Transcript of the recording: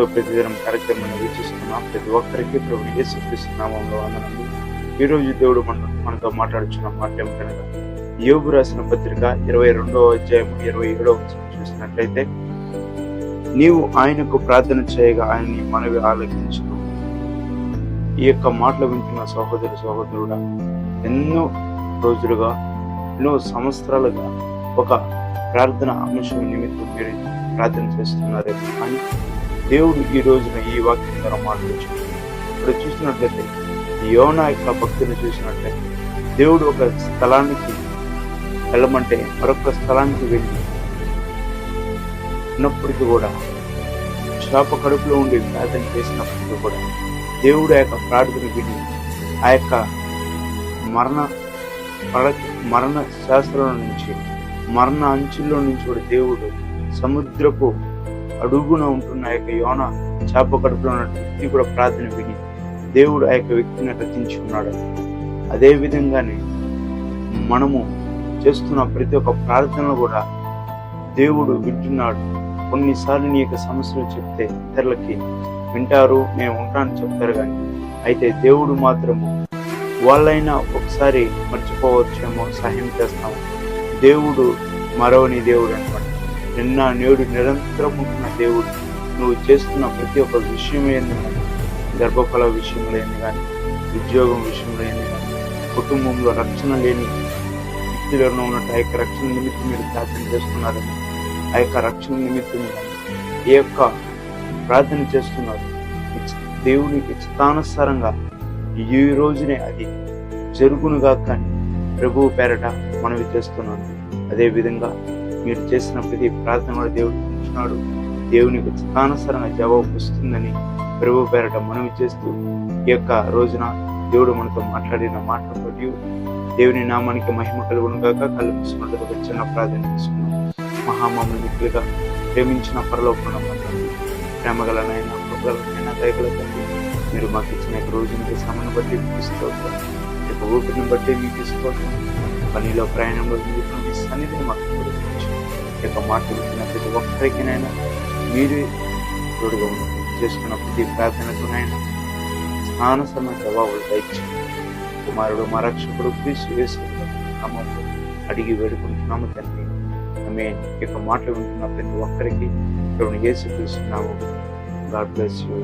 ఎంతో ప్రతిదినం కార్యక్రమాన్ని వీక్షిస్తున్నాం ప్రతి ఒక్కరికి ప్రభు యేసుక్రీస్తు నామంలో వందనములు దేవుడు మన మనతో మాట్లాడుచున్న మాట కనుక యోగు రాసిన పత్రిక ఇరవై రెండవ అధ్యాయం ఇరవై ఏడవ చూసినట్లయితే నీవు ఆయనకు ప్రార్థన చేయగా ఆయన్ని మనవి ఆలోచించను ఈ యొక్క మాటలు వింటున్న సహోదరు సహోదరుడా ఎన్నో రోజులుగా ఎన్నో సంవత్సరాలుగా ఒక ప్రార్థన అంశం నిమిత్తం మీరు ప్రార్థన చేస్తున్నారు. అని దేవుడు ఈ రోజున ఈ వాక్యం ద్వారా మాట్లాడుచున్నాడు ఇప్పుడు చూసినట్లయితే యోనా యొక్క భక్తిని చూసినట్లయితే దేవుడు ఒక స్థలానికి వెళ్ళమంటే మరొక స్థలానికి వెళ్ళి ఉన్నప్పటికీ కూడా శాప కడుపులో ఉండి ప్రార్థన చేసినప్పటికీ కూడా దేవుడు ఆ యొక్క ప్రార్థన విని ఆ యొక్క మరణ మరణ శాస్త్రం నుంచి మరణ అంచుల్లో నుంచి కూడా దేవుడు సముద్రపు అడుగున ఉంటున్న ఆ యొక్క యోన చేప కడుపులో ఉన్న వ్యక్తి కూడా ప్రార్థన విని దేవుడు ఆ యొక్క వ్యక్తిని రచించుకున్నాడు అదే విధంగానే మనము చేస్తున్న ప్రతి ఒక్క ప్రార్థనలు కూడా దేవుడు వింటున్నాడు. కొన్నిసార్లు నీ యొక్క సమస్యలు చెప్తే ఇతరులకి వింటారు నేను ఉంటానని చెప్తారు కానీ అయితే దేవుడు మాత్రము వాళ్ళైనా ఒకసారి మర్చిపోవచ్చేమో సహాయం చేస్తాము. దేవుడు మరవని దేవుడు అనమాట నిన్న నేడు నిరంతరం ఉంటున్న దేవుడు. నువ్వు చేస్తున్న ప్రతి ఒక్క విషయం ఏంది కానీ గర్భఫల విషయంలో ఏంది కానీ ఉద్యోగం విషయంలో ఏంది కానీ కుటుంబంలో రక్షణ లేని వ్యక్తులలో ఉన్నట్టు ఆ యొక్క రక్షణ నిమిత్తం మీరు ప్రార్థన చేస్తున్నారని ఆ యొక్క రక్షణ నిమిత్తం ఏ యొక్క ప్రార్థన చేస్తున్నారు? ఇచ్- దేవునికి చిత్తానుసారంగా ఈ రోజునే అది జరుగునుగా కానీ ప్రభువు పేరట మనవి చేస్తున్నాను. అదేవిధంగా మీరు చేసిన ప్రతి ప్రార్థన కూడా దేవుడు చూస్తున్నాడు. దేవునికి చిత్తానుసరంగా జవాబు వస్తుందని ప్రభు పేరట మనవి చేస్తూ ఈ యొక్క రోజున దేవుడు మనతో మాట్లాడిన మాటలు బట్టి దేవుని నామానికి మహిమ కలుగును గాక. కళ్ళు ఒక చిన్న ప్రార్థన చేసుకున్నాం మహామాములు మిక్కులుగా ప్రేమించిన పరలోపణ ప్రేమగలనైనా కృపగలనైనా దయగల తండ్రి మీరు మాకు ఇచ్చిన రోజునికి రోజుని సమను బట్టి తీసుకోవడం ఊపిరిని బట్టి మీకు తీసుకోవచ్చు పనిలో ప్రయాణంలో మీకు సన్నిధిని మాకు యొక్క మాటలు వింటున్న ప్రతి ఒక్కరికినైనా మీరే తోడుగా ఉన్నారు చేసుకున్న ప్రతి ప్రార్థనకునైనా స్థానసమ జవాబులు దయచేయండి. కుమారుడు మా రక్షకుడు క్రీస్తు యేసు అడిగి వేడుకుంటున్నాము తండ్రి. ఆమె యొక్క మాటలు వింటున్న ప్రతి ఒక్కరికి ఇప్పుడు చేసి క్రీస్తు గాడ్ బ్లెస్ యూ.